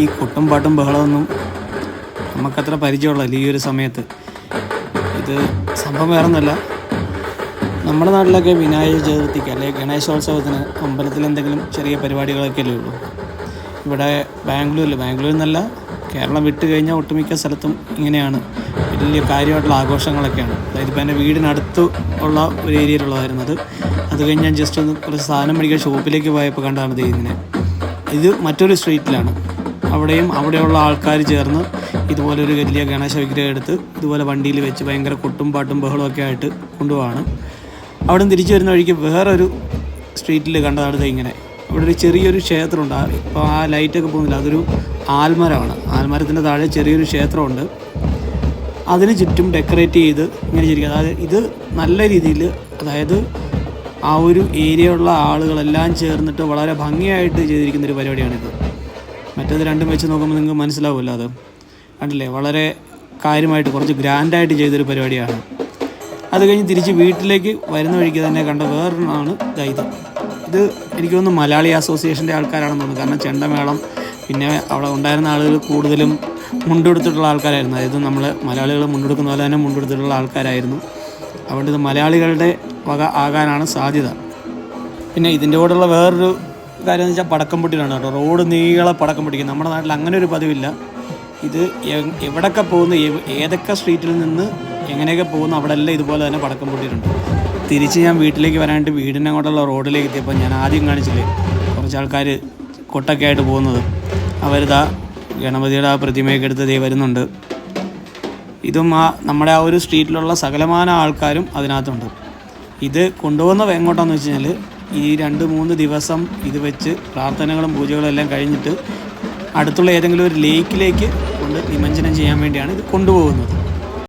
ഈ കൊട്ടും പാട്ടും ബഹളമൊന്നും നമുക്കത്ര പരിചയമുള്ളതല്ല ഈ ഒരു സമയത്ത്. ഇത് സംഭവം വേറെ ഒന്നുമല്ല നമ്മുടെ നാട്ടിലൊക്കെ വിനായക ചതുർത്ഥിക്ക് അല്ലെങ്കിൽ ഗണേശോത്സവത്തിന് അമ്പലത്തിൽ എന്തെങ്കിലും ചെറിയ പരിപാടികളൊക്കെ അല്ലേ ഉള്ളൂ. ഇവിടെ ബാംഗ്ലൂരിൽ ബാംഗ്ലൂരിൽ നിന്നല്ല കേരളം വിട്ട് കഴിഞ്ഞാൽ ഒട്ടുമിക്ക സ്ഥലത്തും ഇങ്ങനെയാണ്. വലിയ കാര്യമായിട്ടുള്ള ആഘോഷങ്ങളൊക്കെയാണ്. അതായത് ഇപ്പോൾ എന്റെ വീടിനടുത്ത് ഉള്ള ഒരു ഏരിയയിലുള്ളതായിരുന്നു അത് അത് കഴിഞ്ഞ് ഞാൻ ജസ്റ്റ് ഒന്ന് കുറച്ച് സാധനം മേടിക്കാൻ ഷോപ്പിലേക്ക് പോയപ്പോൾ കണ്ടാണ് ഇത് ഇത് മറ്റൊരു സ്ട്രീറ്റിലാണ് അവിടെയും അവിടെയുള്ള ആൾക്കാർ ചേർന്ന് ഇതുപോലൊരു വലിയ ഗണേശ വിഗ്രഹം എടുത്ത് ഇതുപോലെ വണ്ടിയിൽ വെച്ച് ഭയങ്കര കൊട്ടും പാട്ടും ബഹളവും ഒക്കെ ആയിട്ട് കൊണ്ടുപോവാണ്. അവിടെ നിന്ന് തിരിച്ചു വരുന്ന വഴിക്ക് വേറൊരു സ്ട്രീറ്റിൽ കണ്ടതാണ് ഇങ്ങനെ. അവിടെ ഒരു ചെറിയൊരു ക്ഷേത്രമുണ്ട്. ഇപ്പോൾ ആ ലൈറ്റൊക്കെ പോകുന്നില്ല. അതൊരു ആൽമരമാണ്. ആൽമരത്തിന്റെ താഴെ ചെറിയൊരു ക്ഷേത്രമുണ്ട്. അതിന് ചുറ്റും ഡെക്കറേറ്റ് ചെയ്ത് ഇങ്ങനെ ചിരിക്കുക അതായത് ഇത് നല്ല രീതിയിൽ അതായത് ആ ഒരു ഏരിയയുള്ള ആളുകളെല്ലാം ചേർന്നിട്ട് വളരെ ഭംഗിയായിട്ട് ചെയ്തിരിക്കുന്ന ഒരു പരിപാടിയാണിത്. മറ്റേത് രണ്ടും വെച്ച് നോക്കുമ്പോൾ നിങ്ങൾക്ക് മനസ്സിലാവുമല്ലോ അത്. കണ്ടില്ലേ? വളരെ കാര്യമായിട്ട് കുറച്ച് ഗ്രാൻഡായിട്ട് ചെയ്തൊരു പരിപാടിയാണ്. അത് കഴിഞ്ഞ് തിരിച്ച് വീട്ടിലേക്ക് വരുന്ന വഴിക്ക് തന്നെ കണ്ട വേറൊരെണ്ണമാണ് ഇത്. ഇത് എനിക്ക് തോന്നുന്നു മലയാളി അസോസിയേഷന്റെ ആൾക്കാരാണെന്ന് തോന്നുന്നു. കാരണം ചെണ്ടമേളം പിന്നെ അവിടെ ഉണ്ടായിരുന്ന ആളുകൾ കൂടുതലും മുണ്ടെടുത്തിട്ടുള്ള ആൾക്കാരായിരുന്നു. അതായത് നമ്മൾ മലയാളികൾ മുണ്ടെടുക്കുന്ന പോലെ തന്നെ മുണ്ടെടുത്തിട്ടുള്ള ആൾക്കാരായിരുന്നു. അതുകൊണ്ട് ഇത് മലയാളികളുടെ വക ആകാനാണ് സാധ്യത. പിന്നെ ഇതിന്റെ കൂടെയുള്ള വേറൊരു കാര്യം എന്ന് വെച്ചാൽ പടക്കം പൊട്ടിയിലാണ് കേട്ടോ. റോഡ് നീളെ പടക്കം പൊട്ടിക്കും നമ്മുടെ നാട്ടിൽ അങ്ങനെ ഒരു പതിവില്ല. ഇത് എവിടൊക്കെ പോകുന്ന ഏതൊക്കെ സ്ട്രീറ്റിൽ നിന്ന് എങ്ങനെയൊക്കെ പോകുന്ന അവിടെ എല്ലാം ഇതുപോലെ തന്നെ പടക്കം പൊട്ടിയിട്ടുണ്ട്. തിരിച്ച് ഞാൻ വീട്ടിലേക്ക് വരാനായിട്ട് വീടിന്റെ അങ്ങോട്ടുള്ള റോഡിലേക്ക് എത്തിയപ്പോൾ ഞാൻ ആദ്യം കാണിച്ചില്ലേ കുറച്ച് ആൾക്കാർ കൊട്ടൊക്കെ ആയിട്ട് പോകുന്നത്. അവരിതാ ഗണപതിയുടെ ആ പ്രതിമയൊക്കെ എടുത്ത് ദേ വരുന്നുണ്ട്. ഇതും ആ നമ്മുടെ ആ ഒരു സ്ട്രീറ്റിലുള്ള സകലമാന ആൾക്കാരും അതിനകത്തുണ്ട്. ഇത് കൊണ്ടുപോകുന്നത് എങ്ങോട്ടാന്ന് വെച്ച് കഴിഞ്ഞാൽ ഈ രണ്ട് മൂന്ന് ദിവസം ഇത് വെച്ച് പ്രാർത്ഥനകളും പൂജകളും എല്ലാം കഴിഞ്ഞിട്ട് അടുത്തുള്ള ഏതെങ്കിലും ഒരു ലേക്കിലേക്ക് കൊണ്ട് നിമഞ്ജനം ചെയ്യാൻ വേണ്ടിയാണ് ഇത് കൊണ്ടുപോകുന്നത്.